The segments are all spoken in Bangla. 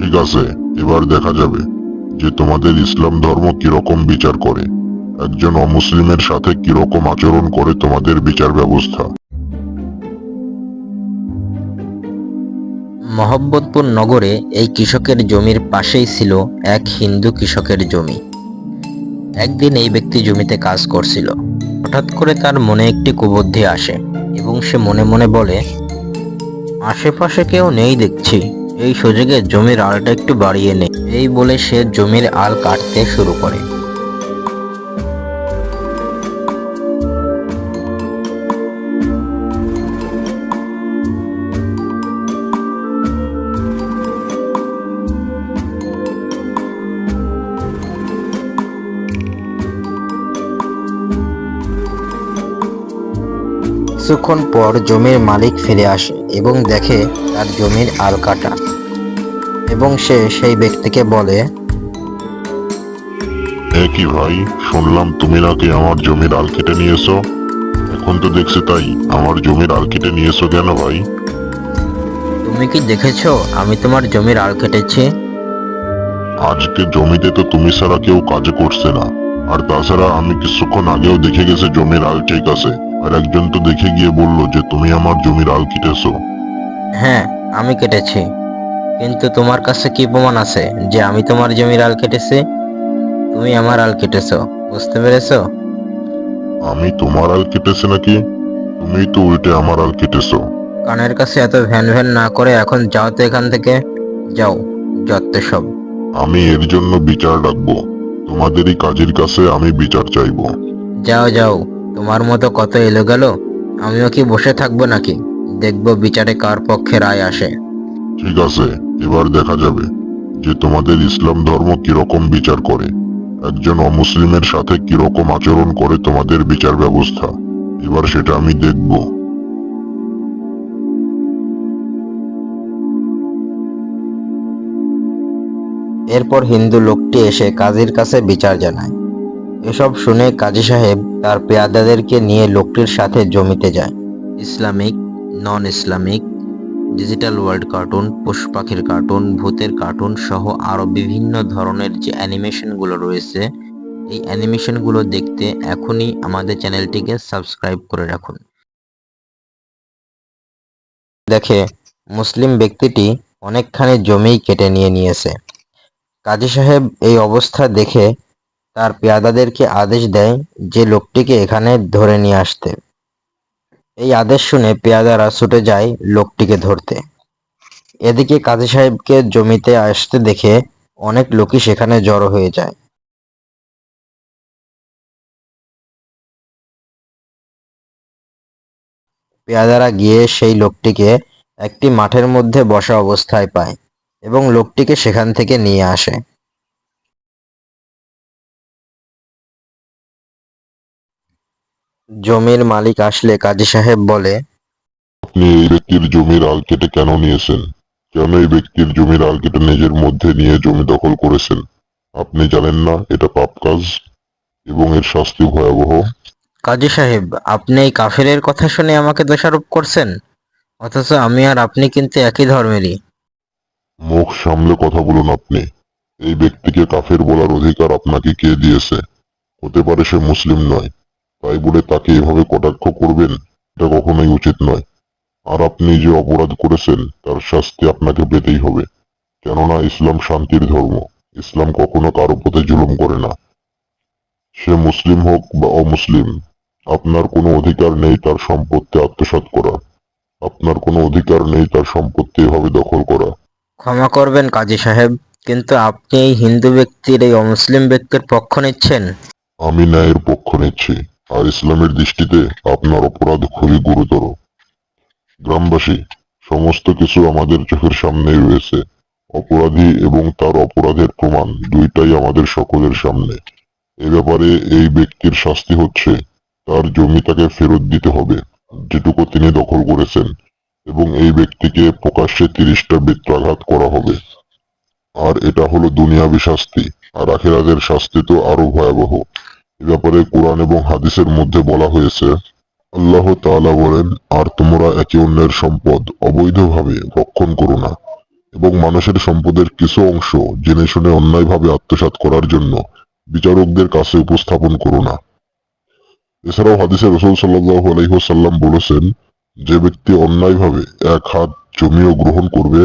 ঠিক আছে, এবার দেখা যাবে যে তোমাদের ইসলাম ধর্ম কীরকম বিচার করে, একজন অমুসলিমের সাথে কীরকম আচরণ করে তোমাদের বিচার ব্যবস্থা। মহব্বতপুর নগরে এই কৃষকের জমির পাশেই ছিল এক হিন্দু কৃষকের জমি। একদিন এই ব্যক্তি জমিতে কাজ করছিল। হঠাৎ করে তার মনে একটি কুবুদ্ধি আসে এবং সে মনে মনে বলে, আশেপাশে কেউ নেই দেখছি। এই সুযোগে জমির আলটা একটু বাড়িয়ে নেই এই বলে সে জমির আল কাটতে শুরু করে। কিছুক্ষণ পর জমির মালিক ফিরে আসে এবং দেখে তার জমির আল কাটা। এবং সে সেই ব্যক্তিকে বলে কি ভাই শুনলাম তুমি নাকি আমার জমির আল কেটে নিয়েছো। এখন তো দেখছি তাই আমার জমির আল কেটে নিয়েছো কেন ভাই? তুমি কি দেখেছ? আমি তোমার জমির আল কেটেছি। আজকে জমিতে তো তুমি ছাড়া কেউ কাজ করছে না। আর তাছাড়া আমি কিছুক্ষণ আগেও দেখে গেছে জমির আল ঠিক আছে। আর একজন তো দেখে গিয়ে বলল যে তুমি আমার জমির আল কেটেছো। হ্যাঁ আমি কেটেছি। কিন্তু তোমার কাছে কি প্রমাণ আছে যে আমি তোমার জমির আল কেটেছি? তুমি আমার আল কেটেছো বুঝতে পেরেছ? আমি তোমার আল কেটেছে নাকি? তুমি তো উল্টে আমার আল কেটেছো। কানের কাছে এত ভ্যান ভ্যান না করে এখন যাও তো এখান থেকে। যাও যত সব। আমি এর জন্য বিচার ডাকবো। তোমাদেরই কাজের কাছে আমি বিচার চাইব। যাও যাও তোমার মতো কত এলো গেল আমিও কি বসে থাকব নাকি? দেখব বিচারে কার পক্ষে রায় আসে। ঠিক আছে। এবার দেখা যাবে যে তোমাদের ইসলাম ধর্ম কীরকম বিচার করে, একজন অমুসলিমের সাথে কীরকম আচরণ করে তোমাদের বিচার ব্যবস্থা। এবার সেটা আমি দেখব। এরপর হিন্দু লোকটি এসে কাজীর কাছে বিচার জানায়। এসব শুনে কাজী সাহেব তার পেয়াদাদেরকে নিয়ে লোকটির সাথে জমিতে যায়। Islamic non Islamic digital world cartoon পশু পাখির কার্টুন ভূতের কার্টুন সহ আরও বিভিন্ন ধরনের যে অ্যানিমেশনগুলো রয়েছে, এই অ্যানিমেশনগুলো দেখতে এখনই আমাদের চ্যানেলটিকে সাবস্ক্রাইব করে রাখুন। দেখে মুসলিম ব্যক্তিটি অনেকখানি জমি কেটে নিয়ে নিয়েছে। কাজী সাহেব এই অবস্থা দেখে তার পেয়াদাদেরকে আদেশ দেয় যে লোকটিকে এখানে ধরে নিয়ে আসতে। এই আদেশ শুনে পেয়াদারা ছুটে যায় লোকটিকে ধরতে। এদিকে কাজী সাহেবকে জমিতে আসতে দেখে অনেক লোকই সেখানে জড়ো হয়ে যায়। পেয়াদারা গিয়ে সেই লোকটিকে একটি মাঠের মধ্যে বসা অবস্থায় পায় এবং লোকটিকে সেখান থেকে নিয়ে আসে। জমির মালিক আসলে কাজী সাহেব বলে আপনি এই ব্যক্তির জমির আল কেটে কেন নিয়েছেন? কেন এই ব্যক্তির জমির আল কেটে নিজের মধ্যে নিয়ে জমি দখল করেছেন? আপনি জানেন না এটা পাপ কাজ এবং এর শাস্তি ভয়াবহ। কাজী সাহেব আপনি এই কাফিরের কথা শুনে আমাকে দোষারোপ করছেন? অথচ আমি আর আপনি কিন্তু একই ধর্মেরই। মুখ সামলে কথা বলুন আপনি। এই ব্যক্তিকে কাফের বলার অধিকার আপনাকে কে দিয়েছে? হতে পারে সে মুসলিম নয়। তাই বলে তাকে এভাবে কটাক্ষ করবেন এটা কখনোই উচিত নয়। আর আপনি যে অপরাধ করেছেন তার শাস্তি আপনাকে পেতেই হবে। কেননা ইসলাম শান্তির ধর্ম। ইসলাম কখনো কারও প্রতি জুলুম করে না। সে মুসলিম হোক বা অমুসলিম আপনার কোনো অধিকার নেই তার সম্পত্তি আত্মসাৎ করা। আপনার কোনো অধিকার নেই তার সম্পত্তি এভাবে দখল করা। ক্ষমা করবেন কাজী সাহেব কিন্তু আপনি এই হিন্দু ব্যক্তির এই অমুসলিম ব্যক্তির পক্ষ নিচ্ছেন? আমি ন্যায়ের পক্ষ নিচ্ছি। আর ইসলামের দৃষ্টিতে আপনার অপরাধ খুবই গুরুতর। গ্রামবাসী, সমস্ত কিছু আমাদের চোখের সামনেই রয়েছে। অপরাধী এবং তার অপরাধের প্রমাণ দুইটাই আমাদের সকলের সামনে। এ ব্যাপারে এই ব্যক্তির শাস্তি হচ্ছে, তার জমি তাকে ফেরত দিতে হবে, যেটুকু তিনি দখল করেছেন, এবং এই ব্যক্তিকে প্রকাশ্যে তিরিশটা বৃত্তাঘাত করা হবে। আর এটা হলো দুনিয়াবি শাস্তি, আর আখেরাতের শাস্তি তো আরও ভয়াবহ। ব্যাপারে কোরআন এবং হাদিসের মধ্যে বলা হয়েছে, আল্লাহ তাআলা বলেন, আর তোমরা একে অন্যের সম্পদ অবৈধভাবে ভক্ষণ করো না এবং মানুষের সম্পদের কিছু অংশ জেনে শুনে অন্যায়ভাবে আত্মসাৎ করার জন্য বিচারকদের কাছে উপস্থাপন করো না। এছাড়াও হাদিসে রসুল সাল্লাহ আলহিহাসাল্লাম বলেছেন, যে ব্যক্তি অন্যায়ভাবে এক হাত জমিও গ্রহণ করবে,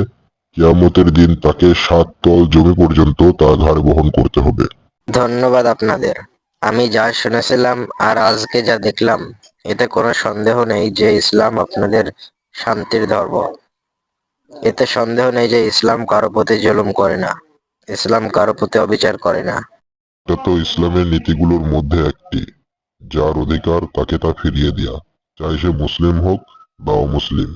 কিয়ামতের দিন তাকে সাত তল জমি পর্যন্ত তার ঘাড়ে বহন করতে হবে। ধন্যবাদ আপনাদের। আমি যা শুনেছিলাম আর আজকে যা দেখলাম, এতে কোনো সন্দেহ নেই যে ইসলাম আপনাদের শান্তির ধর্ম। এতে সন্দেহ নেই যে ইসলাম কারও প্রতি জুলুম করে না। ইসলাম কারও প্রতি অবিচার করে না। এটা তো ইসলামের নীতিগুলোর মধ্যে একটি, যার অধিকার তাকে তা ফিরিয়ে দেয়া। চাই সে মুসলিম হোক বা অমুসলিম।